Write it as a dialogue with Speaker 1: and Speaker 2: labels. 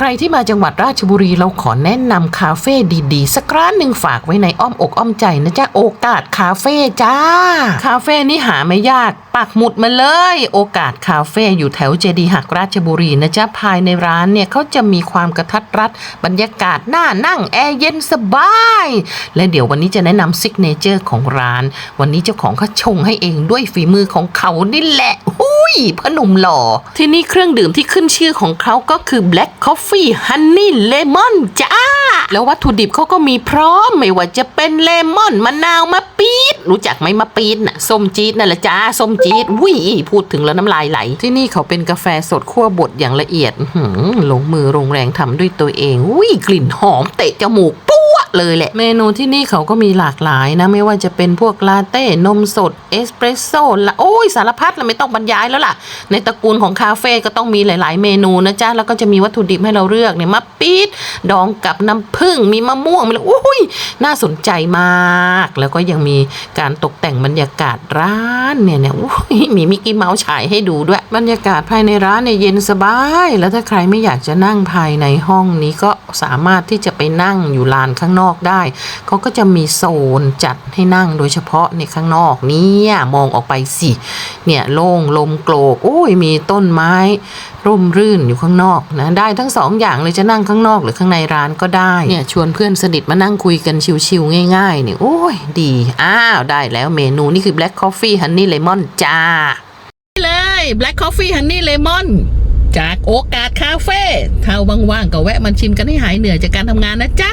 Speaker 1: ใครที่มาจังหวัดราชบุรีเราขอแนะนำคาเฟ่ดีๆ สักร้านหนึ่งฝากไว้ในอ้อมอกอ้อมใจนะจ๊ะโอกาสคาเฟ่จ้า คาเฟ่นี่หาไม่ยากปักหมุดมาเลย โอกาสคาเฟ่อยู่แถวเจดีหักราชบุรีนะจ๊ะภายในร้านเนี่ยเขาจะมีความกระทัดรัด บรรยากาศน่านั่งแอร์เย็นสบาย และเดี๋ยววันนี้จะแนะนำซิกเนเจอร์ของร้าน วันนี้เจ้าของเขาชงให้เองด้วยฝีมือของเขานี่แหละหุ้ยพนุ่มหล่อที่นี่เครื่องดื่มที่ขึ้นชื่อของเขาก็คือ Black Coffee ฟี่ฮันนี่เลมอนจ้า แล้ววัตถุดิบเขาก็มีพร้อม ไม่ว่าจะเป็นเลมอนมะนาวมะปี๊ดรู้จักไหมมะปี๊ดน่ะส้มจี๊ดนั่นแหละจ้าส้มจี๊ดวุ้ยพูดถึงแล้วน้ำลายไหล ที่นี่เขาเป็นกาแฟสดคั่วบดอย่างละเอียดหืมลงมือลงแรงทำด้วยตัวเองวุ้ยกลิ่นหอมเตะจมูก เลยแหละ เมนูที่นี่เขาก็มีหลากหลายนะ ไม่ว่าจะเป็นพวกลาเต้ นมสด เอสเปรสโซ่ละโอ้ยสารพัดละไม่ต้องบรรยายแล้วล่ะ ในตระกูลของคาเฟ่ก็ต้องมีหลาย ๆ เมนูนะจ๊ะ แล้วก็จะมีวัตถุดิบให้เราเลือกเนี่ยมะปี๊ดดองกับน้ำผึ้งมีมะม่วงมีอะไรอุ้ยน่าสนใจมาก แล้วก็ยังมีการตกแต่งบรรยากาศร้านเนี่ยเนี่ยอุ้ยมีมิกกี้เมาส์ฉายให้ดูด้วย บรรยากาศภายในร้านเนี่ยเย็นสบาย แล้วถ้าใครไม่อยากจะนั่งภายในห้องนี้ก็สามารถที่จะไปนั่งอยู่ลานข้างนอกได้เขาก็จะมีโซนจัดให้นั่งโดยเฉพาะในข้างนอกเนี่ยมองออกไปสิเนี่ยโล่งลมโกรกโอ้ยมีต้นไม้ร่มรื่นอยู่ข้างนอกนะได้ทั้งสองอย่างเลยจะนั่งข้างนอกหรือข้างในร้านก็ได้เนี่ยชวนเพื่อนสนิทมานั่งคุยกันชิวๆง่ายๆเนี่ยโอ้ยดีอ้าวได้แล้วเมนูนี่คือ Black Coffee Honey Lemon จ้าเลย Black Coffee Honey Lemon จากโอกาสคาเฟ่ถ้าว่างๆก็แวะมันชิมกันให้หายเหนื่อยจากการทำงานนะจ๊ะ